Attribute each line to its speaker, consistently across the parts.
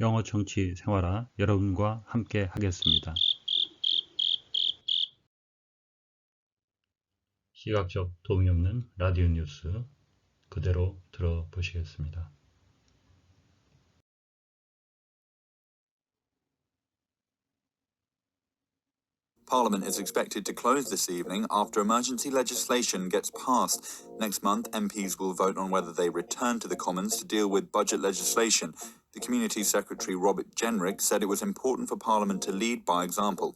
Speaker 1: 영어 정치 생활화 여러분과 함께 하겠습니다. 시각적 도움이 없는 라디오 뉴스 그대로 들어보시겠습니다.
Speaker 2: The Community Secretary Robert Jenrick said it was important for Parliament to lead by example.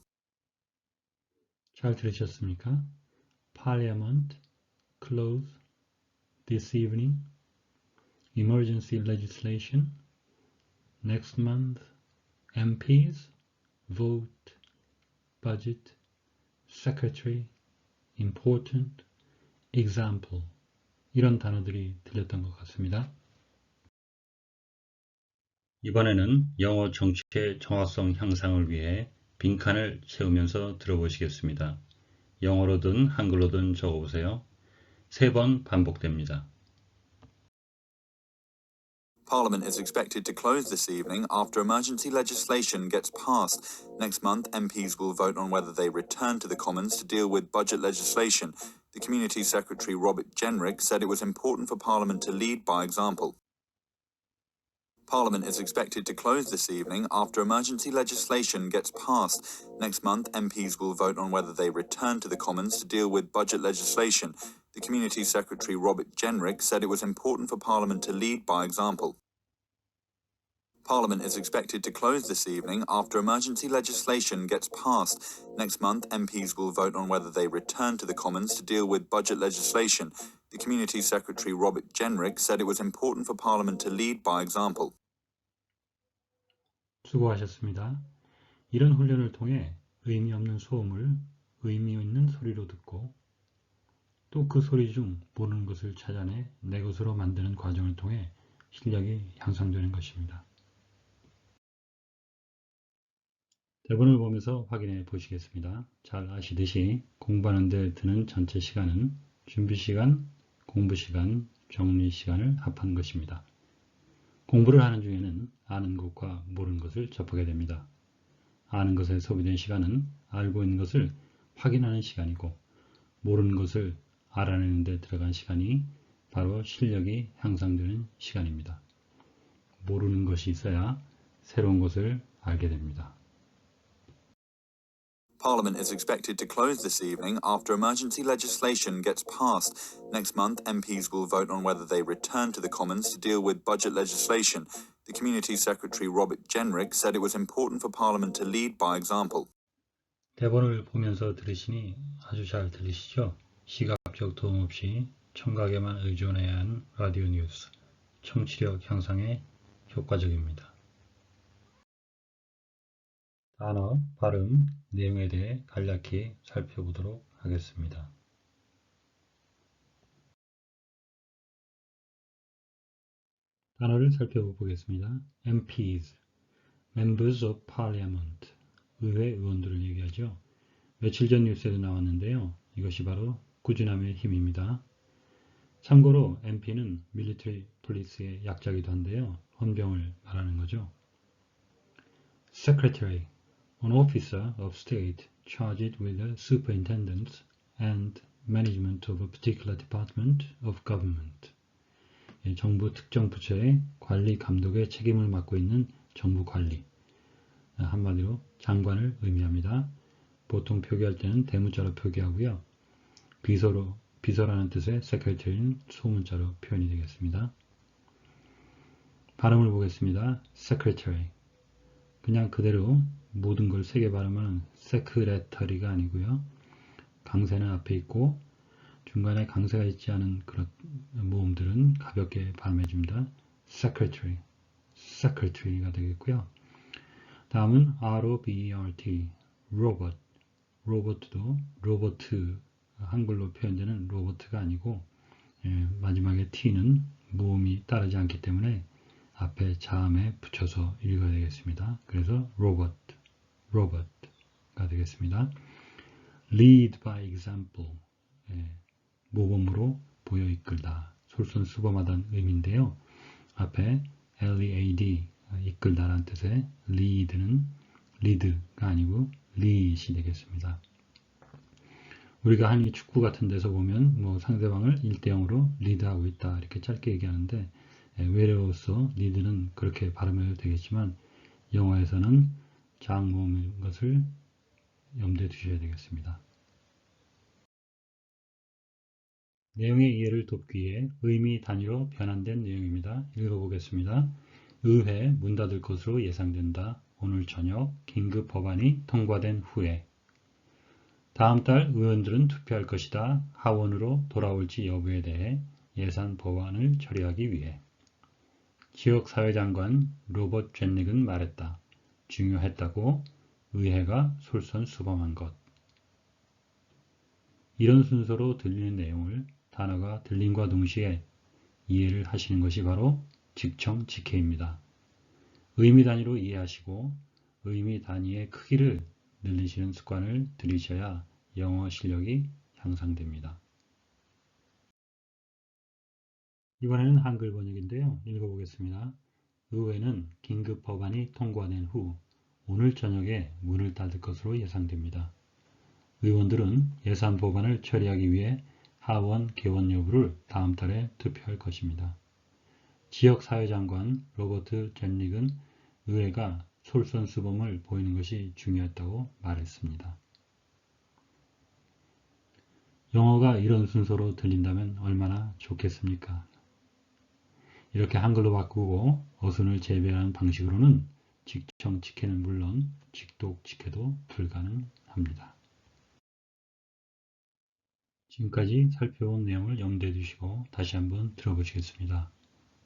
Speaker 1: 잘 들으셨습니까? Parliament close this evening. Emergency legislation. Next month, MPs vote budget, secretary, important, example 이런 단어들이 들렸던 것 같습니다. 이번에는 영어 정치의 정확성 향상을 위해 빈칸을 채우면서 들어보시겠습니다. 영어로든 한글로든 적어보세요. 세 번 반복됩니다.
Speaker 2: Parliament is expected to close this evening after emergency legislation gets passed. Next month, MPs will vote on whether they return to the Commons to deal with budget legislation. The Community Secretary Robert Jenrick said it was important for Parliament to lead by example. Parliament is expected to close this evening after emergency legislation gets passed. Next month, MPs will vote on whether they return to the Commons to deal with budget legislation. The Community Secretary Robert Jenrick said it was important for Parliament to lead by example. Parliament is expected to close this evening after emergency legislation gets passed. Next month, MPs will vote on whether they return to the Commons to deal with budget legislation. The Community Secretary Robert Jenrick said it was important for Parliament to lead by example.
Speaker 1: 수고하셨습니다. 이런 훈련을 통해 의미 없는 소음을 의미 있는 소리로 듣고 또 그 소리 중 모르는 것을 찾아내 내 것으로 만드는 과정을 통해 실력이 향상되는 것입니다. 대본을 보면서 확인해 보시겠습니다. 잘 아시듯이 공부하는 데 드는 전체 시간은 준비 시간, 공부 시간, 정리 시간을 합한 것입니다. 공부를 하는 중에는 아는 것과 모르는 것을 접하게 됩니다. 아는 것에 소비된 시간은 알고 있는 것을 확인하는 시간이고 모르는 것을 알아내는 데 들어간 시간이 바로 실력이 향상되는 시간입니다. 모르는 것이 있어야 새로운 것을 알게 됩니다.
Speaker 2: Parliament is expected to close this evening after emergency legislation gets passed. Next month, MPs will vote on whether they return to the Commons to deal with budget legislation. The Community Secretary Robert Jenrick said it was important for Parliament to lead by example.
Speaker 1: 대본을 보면서 들으시니 아주 잘 들리시죠? 시각적 도움 없이 청각에만 의존해야 하는 라디오 뉴스, 청취력 향상에 효과적입니다. 단어, 발음, 내용에 대해 간략히 살펴보도록 하겠습니다. 단어를 살펴보겠습니다. MPs, Members of Parliament, 의회 의원들을 얘기하죠. 며칠 전 뉴스에도 나왔는데요. 이것이 바로 꾸준함의 힘입니다. 참고로 MP는 Military Police의 약자기도 한데요. 헌병을 말하는 거죠. Secretary, an officer of state charged with the superintendence and management of a particular department of government. 예, 정부 특정 부처의 관리 감독의 책임을 맡고 있는 정부 관리. 아, 한마디로 장관을 의미합니다. 보통 표기할 때는 대문자로 표기하고요. 비서로, 비서라는 뜻의 secretary는 소문자로 표현이 되겠습니다. 발음을 보겠습니다. secretary. 그냥 그대로 모든 걸 세게 발음하는 secretary가 아니고요. 강세는 앞에 있고 중간에 강세가 있지 않은 그런 모음들은 가볍게 발음해 줍니다. secretary, secretary가 되겠고요. 다음은 R-O-B-E-R-T, robot, 로봇도 로버트, 한글로 표현되는 로버트가 아니고 예, 마지막에 T는 모음이 따르지 않기 때문에 앞에 자음에 붙여서 읽어야 되겠습니다. 그래서 로봇, 로 봇가 되겠습니다. lead by example, 예, 모범으로 보여 이끌다, 솔선수범하다는 의미인데요. 앞에 lead 이끌다라는 뜻의 lead는 lead가 아니고 lead이 되겠습니다. 우리가 한이 축구 같은 데서 보면 뭐 상대방을 1대 0으로 리드하고 있다 이렇게 짧게 얘기하는데 예, 외래어로서 리드는 그렇게 발음해도 되겠지만 영어에서는 장모음인 것을 염두에 두셔야 되겠습니다. 내용의 이해를 돕기 위해 의미 단위로 변환된 내용입니다. 읽어보겠습니다. 의회 문 닫을 것으로 예상된다. 오늘 저녁 긴급 법안이 통과된 후에 다음 달 의원들은 투표할 것이다. 하원으로 돌아올지 여부에 대해 예산 법안을 처리하기 위해 지역사회장관 로버트 젠닉은 말했다. 중요했다고 의회가 솔선수범한 것. 이런 순서로 들리는 내용을 단어가 들림과 동시에 이해를 하시는 것이 바로 직청 직해입니다. 의미 단위로 이해하시고 의미 단위의 크기를 늘리시는 습관을 들이셔야 영어 실력이 향상됩니다. 이번에는 한글 번역인데요. 읽어보겠습니다. 의회는 긴급 법안이 통과된 후 오늘 저녁에 문을 닫을 것으로 예상됩니다. 의원들은 예산 법안을 처리하기 위해 하원 개원 여부를 다음 달에 투표할 것입니다. 지역사회장관 로버트 젠릭은 의회가 솔선수범을 보이는 것이 중요했다고 말했습니다. 영어가 이런 순서로 들린다면 얼마나 좋겠습니까? 이렇게 한글로 바꾸고 어순을 재배하는 방식으로는 직청 직해는 물론 직독 직해도 불가능합니다. 지금까지 살펴본 내용을 염두에 두시고 다시 한번 들어보시겠습니다.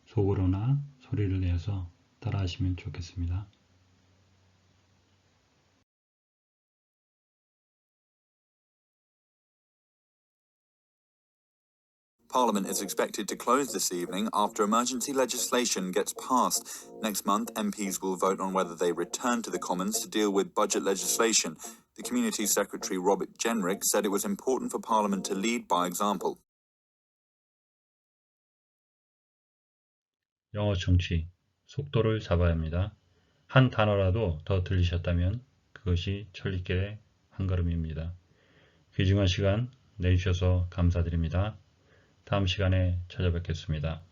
Speaker 1: 속으로나 소리를 내서 따라하시면 좋겠습니다.
Speaker 2: Parliament is expected to close this evening after emergency legislation gets passed. Next month, MPs will vote on whether they return to the Commons to deal with budget legislation. The Community Secretary Robert Jenrick said it was important for Parliament to lead by example.
Speaker 1: 영어 청취, 속도를 잡아야 합니다. 한 단어라도 더 들리셨다면 그것이 천리길의 한 걸음입니다. 귀중한 시간 내주셔서 감사드립니다. 다음 시간에 찾아뵙겠습니다.